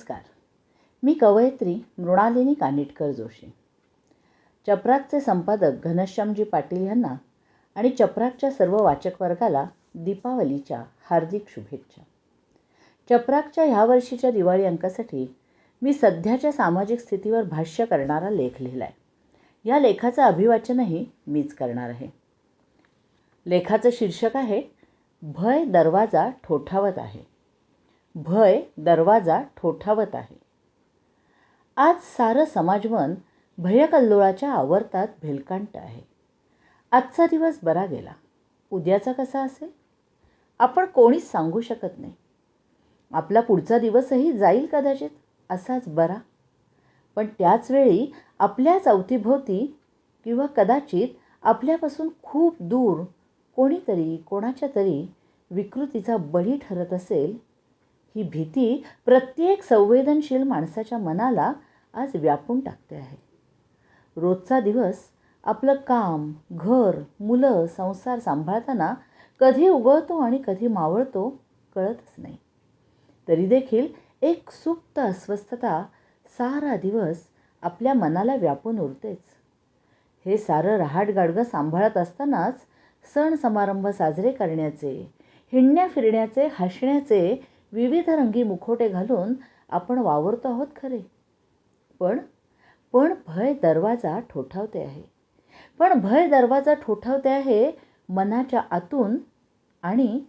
नमस्कार. मी कवयित्री मृणालिनी कानिटकर जोशी. चपराकचे संपादक घनश्यामजी पाटील यांना आणि चपराकच्या सर्व वाचक वर्गाला दीपावलीच्या हार्दिक शुभेच्छा. चपराकच्या ह्या वर्षीच्या दिवाळी अंकासाठी मी सध्याच्या सामाजिक स्थितीवर भाष्य करणारा लेख लिहिला आहे या लेखाचं अभिवाचनही मीच करणार आहे. लेखाचं शीर्षक आहे भय दरवाजा ठोठावत आहे. भय दरवाजा ठोठावत आहे. आज सारं समाजमन भयकल्लोळाच्या आवर्तात भेलकांट आहे. आजचा दिवस बरा गेला. उद्याचा कसा असेल? आपण कोणीच सांगू शकत नाही. आपला पुढचा दिवसही जाईल कदाचित असाच बरा. पण त्याचवेळी आपल्याच अवतीभोवती किंवा कदाचित आपल्यापासून खूप दूर कोणीतरी कोणाच्या तरी विकृतीचा बळी ठरत असेल ही भीती प्रत्येक संवेदनशील माणसाच्या मनाला आज व्यापून टाकते आहे. रोजचा दिवस आपलं काम घर मुलं संसार सांभाळताना कधी उगवतो आणि कधी मावळतो कळतच नाही. तरी देखील एक सुप्त अस्वस्थता सारा दिवस आपल्या मनाला व्यापून उरतेच. हे सारं रहाटगाडगं सांभाळत असतानाच सण समारंभ साजरे करण्याचे हिंडण्या फिरण्याचे हसण्याचे विविध रंगी मुखोटे घालून आपण वावरतो आहोत खरे. पण पण भय दरवाजा ठोठावते आहे. पण भय दरवाजा ठोठावते आहे मनाच्या आतून आणि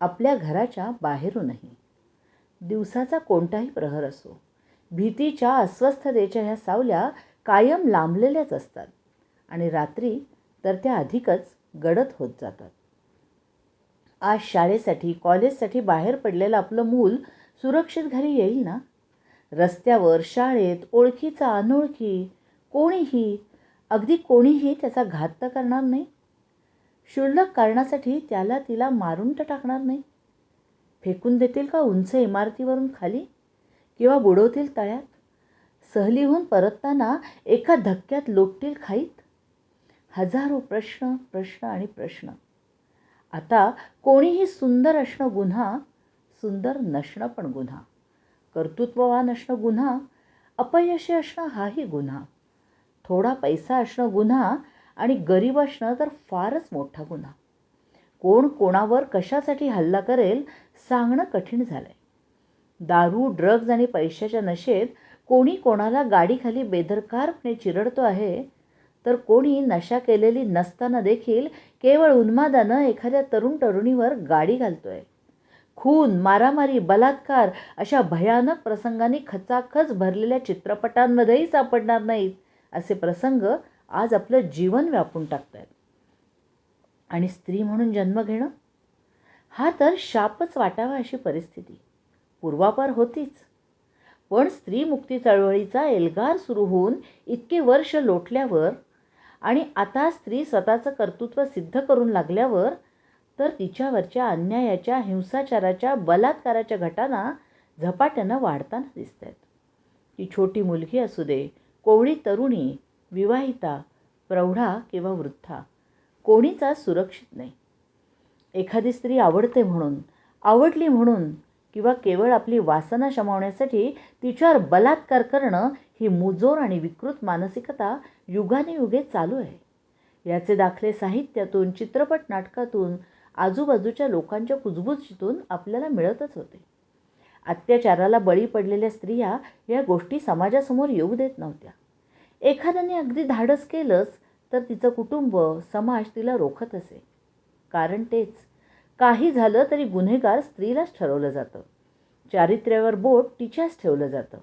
आपल्या घराच्या बाहेरूनही. दिवसाचा कोणताही प्रहर असो भीतीच्या अस्वस्थतेच्या ह्या सावल्या कायम लांबलेल्याच असतात आणि रात्री तर त्या अधिकच गडद होत जातात. आज शाळेसाठी कॉलेजसाठी बाहेर पडलेलं आपलं मूल सुरक्षित घरी येईल ना? रस्त्यावर शाळेत ओळखीचा अनोळखी कोणीही अगदी कोणीही त्याचा घात तर करणार नाही. क्षुल्लक कारणासाठी त्याला तिला मारून तर टाकणार नाही. फेकून देतील का उंच इमारतीवरून खाली? किंवा बुडवतील तळ्यात? सहलीहून परतताना एका धक्क्यात लोटतील खाईत? हजारो प्रश्न प्रश्न आणि प्रश्न. आता कोणीही सुंदर असणं गुन्हा सुंदर नसणं पण गुन्हा. कर्तृत्ववान असणं गुन्हा अपयशी असणं हाही गुन्हा. थोडा पैसा असणं गुन्हा आणि गरीब असणं तर फारच मोठा गुन्हा. कोण कोणावर कशासाठी हल्ला करेल सांगणं कठीण झालं आहे दारू ड्रग्ज आणि पैशाच्या नशेत कोणी कोणाला गाडीखाली बेदरकारपणे चिरडतो आहे तर कोणी नशा केलेली नसताना देखील केवळ उन्मादानं एखाद्या तरुण तरुणीवर गाडी घालतोय. खून मारामारी बलात्कार अशा भयानक प्रसंगांनी खचाखच भरलेल्या चित्रपटांमध्येही सापडणार नाहीत असे प्रसंग आज आपलं जीवन व्यापून टाकत आहेत आणि स्त्री म्हणून जन्म घेणं? हा तर शापच वाटावा अशी परिस्थिती. पूर्वापार होतीच. पण स्त्री मुक्ती चळवळीचा एल्गार सुरू होऊन इतके वर्ष लोटल्यावर आणि आता स्त्री स्वतःचं कर्तृत्व सिद्ध करून लागल्यावर तर तिच्यावरच्या अन्यायाच्या हिंसाचाराच्या बलात्काराच्या घटना झपाट्यानं वाढताना दिसत आहेत ती छोटी मुलगी असू दे कोवळी तरुणी विवाहिता प्रौढा किंवा वृद्धा कोणीच आज सुरक्षित नाही. एखादी स्त्री आवडते म्हणून आवडली म्हणून किंवा केवळ आपली वासना शमवण्यासाठी तिच्यावर बलात्कार करणं ही मुजोर आणि विकृत मानसिकता युगानेयुगे चालू आहे. याचे दाखले साहित्यातून चित्रपट नाटकातून आजूबाजूच्या लोकांच्या कुजबुजीतून आपल्याला मिळतच होते. अत्याचाराला बळी पडलेल्या स्त्रिया या गोष्टी समाजासमोर येऊ देत नव्हत्या. एखाद्याने अगदी धाडस केलंच तर तिचं कुटुंब समाज तिला रोखत असे. कारण तेच काही झालं तरी गुन्हेगार स्त्रीलाच ठरवलं जातं. चारित्र्यावर बोट तिच्याच ठेवलं जातं.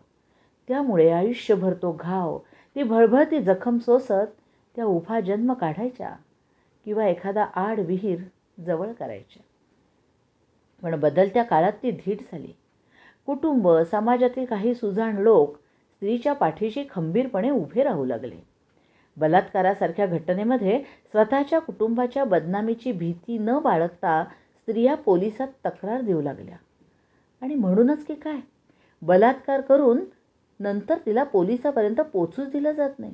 त्यामुळे आयुष्यभर तो घाव ती भळभळती जखम सोसत त्या उभा जन्म काढायच्या किंवा एखादा आड विहीर जवळ करायच्या. पण बदलत्या काळात ती धीट झाली. कुटुंब समाजातील काही सुजाण लोक स्त्रीच्या पाठीशी खंबीरपणे उभे राहू लागले. बलात्कारासारख्या घटनेमध्ये स्वतःच्या कुटुंबाच्या बदनामीची भीती न बाळगता स्त्रिया पोलिसात तक्रार देऊ लागल्या. आणि म्हणूनच की काय? बलात्कार करून नंतर तिला पोलिसापर्यंत पोचूच दिलं जात नाही.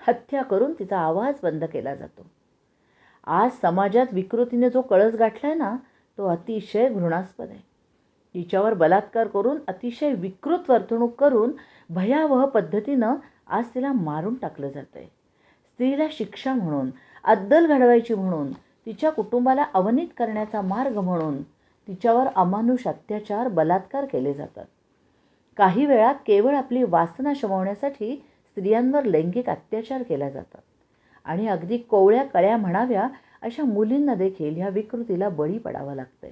हत्या करून तिचा आवाज बंद केला जातो. आज समाजात विकृतीने जो कळस गाठला आहे ना तो अतिशय घृणास्पद आहे. तिच्यावर बलात्कार करून अतिशय विकृत वर्तणूक करून भयावह पद्धतीनं आज तिला मारून टाकलं जातं आहे स्त्रीला शिक्षा म्हणून अद्दल घडवायची म्हणून तिच्या कुटुंबाला अवनीत करण्याचा मार्ग म्हणून तिच्यावर अमानुष अत्याचार बलात्कार केले जातात. काही वेळा केवळ आपली वासना शमवण्यासाठी स्त्रियांवर लैंगिक अत्याचार केला जातात. आणि अगदी कोवळ्या कळ्या म्हणाव्या अशा मुलींना देखील ह्या विकृतीला बळी पडावं लागतंय.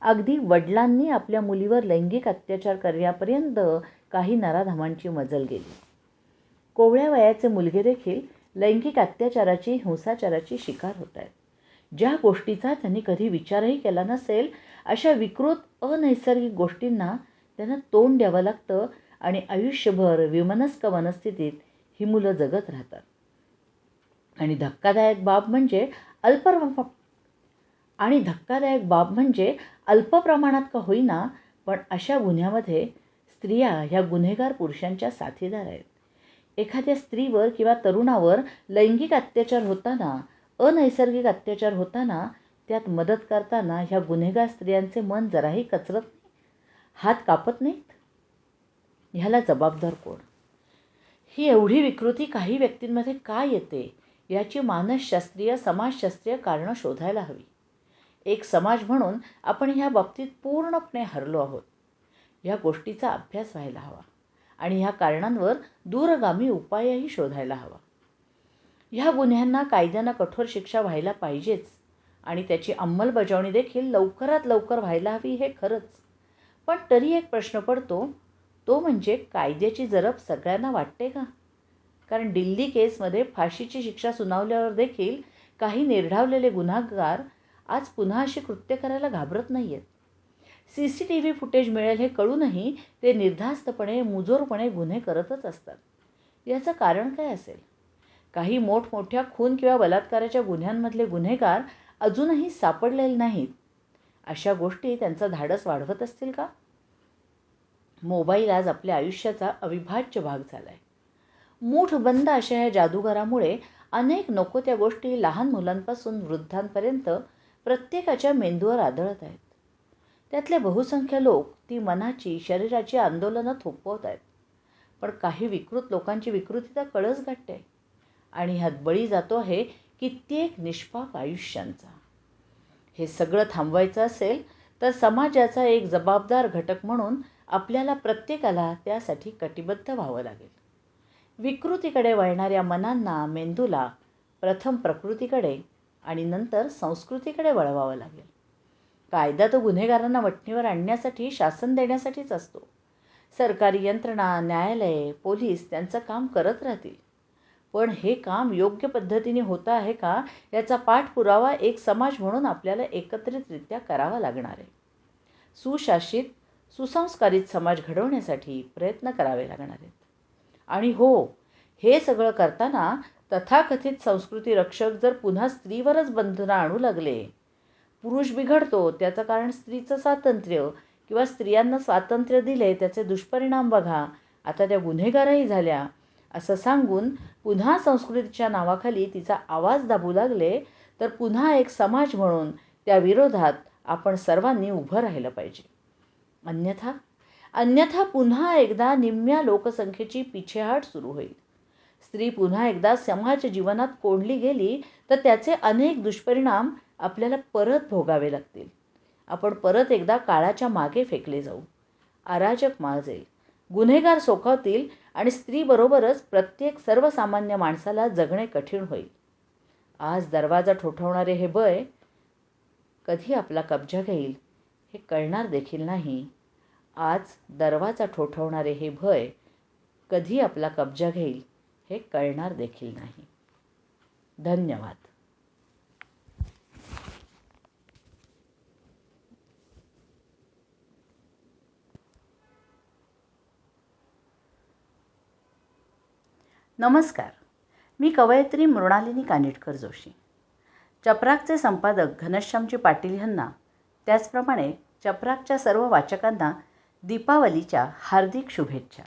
अगदी वडिलांनी आपल्या मुलीवर लैंगिक अत्याचार करण्यापर्यंत काही नराधमांची मजल गेली. कोवळ्या वयाचे मुलगे देखील लैंगिक अत्याचाराची हिंसाचाराची शिकार होत आहेत. ज्या गोष्टीचा त्यांनी कधी विचारही केला नसेल अशा विकृत अनैसर्गिक गोष्टींना त्यांना तोंड द्यावं लागतं आणि आयुष्यभर विमनस्क मनस्थितीत ही मुलं जगत राहतात. आणि धक्कादायक बाब म्हणजे अल्प आणि धक्कादायक बाब म्हणजे अल्प प्रमाणात का होईना पण अशा गुन्ह्यामध्ये स्त्रिया ह्या गुन्हेगार पुरुषांच्या साथीदार आहेत. एखाद्या स्त्रीवर किंवा तरुणावर लैंगिक अत्याचार होताना अनैसर्गिक अत्याचार होताना त्यात मदत करताना ह्या गुन्हेगार स्त्रियांचे मन जराही कचरत नाही. हात कापत नाहीत? ह्याला जबाबदार कोण? ही एवढी विकृती काही व्यक्तींमध्ये का येते? याची मानसशास्त्रीय समाजशास्त्रीय कारणं शोधायला हवी. एक समाज म्हणून आपण ह्या बाबतीत पूर्णपणे हरलो आहोत. ह्या गोष्टीचा अभ्यास व्हायला हवा आणि ह्या कारणांवर दूरगामी उपायही शोधायला हवा. ह्या गुन्ह्यांना कायद्यानं कठोर शिक्षा व्हायला पाहिजेच. आणि त्याची अंमलबजावणी देखील लवकरात लवकर व्हायला हवी हे खरंच. पण तरी एक प्रश्न पडतो तो म्हणजे कायद्याची जरब सगळ्यांना वाटते का? कारण दिल्ली केसमध्ये फाशीची शिक्षा सुनावल्यावर देखील काही निर्ढावलेले गुन्हागार आज पुन्हा अशी कृत्य करायला घाबरत नाही आहेत C C T V footage मिळेल हे कळूनही ते निर्धास्तपणे मुजोरपणे गुन्हे करतच असतात. याचं कारण काय असेल? काही मोठमोठ्या खून किंवा बलात्काराच्या गुन्ह्यांमधले गुन्हेगार अजूनही सापडलेले नाहीत. अशा गोष्टी त्यांचं धाडस वाढवत असतील का? मोबाईल आज आपल्या आयुष्याचा अविभाज्य भाग झाला आहे मूठ बंद अशा या जादूगारामुळे अनेक नको त्या गोष्टी लहान मुलांपासून वृद्धांपर्यंत प्रत्येकाच्या मेंदूवर आदळत आहेत. त्यातले बहुसंख्य लोक ती मनाची शरीराची आंदोलनं थोपवत आहेत पण काही विकृत लोकांची विकृती तर कळस गाठते. आणि ह्यात बळी जातो आहे कित्येक निष्पाप आयुष्यांचा. हे सगळं थांबवायचं असेल तर समाजाचा एक जबाबदार घटक म्हणून आपल्याला प्रत्येकाला त्यासाठी कटिबद्ध व्हावं लागेल. विकृतीकडे वळणाऱ्या मनांना मेंदूला प्रथम प्रकृतीकडे आणि नंतर संस्कृतीकडे वळवावं लागेल. कायदा तो गुन्हेगारांना वटणीवर आणण्यासाठी शासन देण्यासाठीच असतो. सरकारी यंत्रणा न्यायालये पोलीस त्यांचं काम करत राहतील. पण हे काम योग्य पद्धतीने होतं आहे का याचा पाठपुरावा एक समाज म्हणून आपल्याला एकत्रितरित्या करावा लागणार आहे. सुशासित सुसंस्कारित समाज घडवण्यासाठी प्रयत्न करावे लागणार आहेत. आणि हो हे सगळं करताना तथाकथित संस्कृती रक्षक जर पुन्हा स्त्रीवरच बंधनं आणू लागले पुरुष बिघडतो त्याचं कारण स्त्रीचं स्वातंत्र्य किंवा स्त्रियांना स्वातंत्र्य दिले त्याचे दुष्परिणाम बघा. आता त्या गुन्हेगारही झाल्या. असं सांगून पुन्हा संस्कृतीच्या नावाखाली तिचा आवाज दाबू लागले तर पुन्हा एक समाज म्हणून त्या विरोधात आपण सर्वांनी उभं राहिलं पाहिजे. अन्यथा अन्यथा पुन्हा एकदा निम्म्या लोकसंख्येची पिछेहाट सुरू होईल. स्त्री पुन्हा एकदा समाज जीवनात कोंडली गेली तर त्याचे अनेक दुष्परिणाम आपल्याला परत भोगावे लागतील. आपण परत एकदा काळाच्या मागे फेकले जाऊ. अराजक माजेल गुन्हेगार सोखवतील आणि स्त्रीबरोबरच प्रत्येक सर्वसामान्य माणसाला जगणे कठीण होईल. आज दरवाजा ठोठवणारे हे भय कधी आपला कब्जा घेईल हे कळणार देखील नाही. आज दरवाजा ठोठवणारे हे भय कधी आपला कब्जा घेईल हे कळणार देखील नाही. धन्यवाद. नमस्कार. मी कवयित्री मृणालिनी कानिटकर जोशी. चपराकचे संपादक घनश्यामजी पाटील यांना त्याचप्रमाणे चपराकच्या सर्व वाचकांना दीपावलीच्या हार्दिक शुभेच्छा.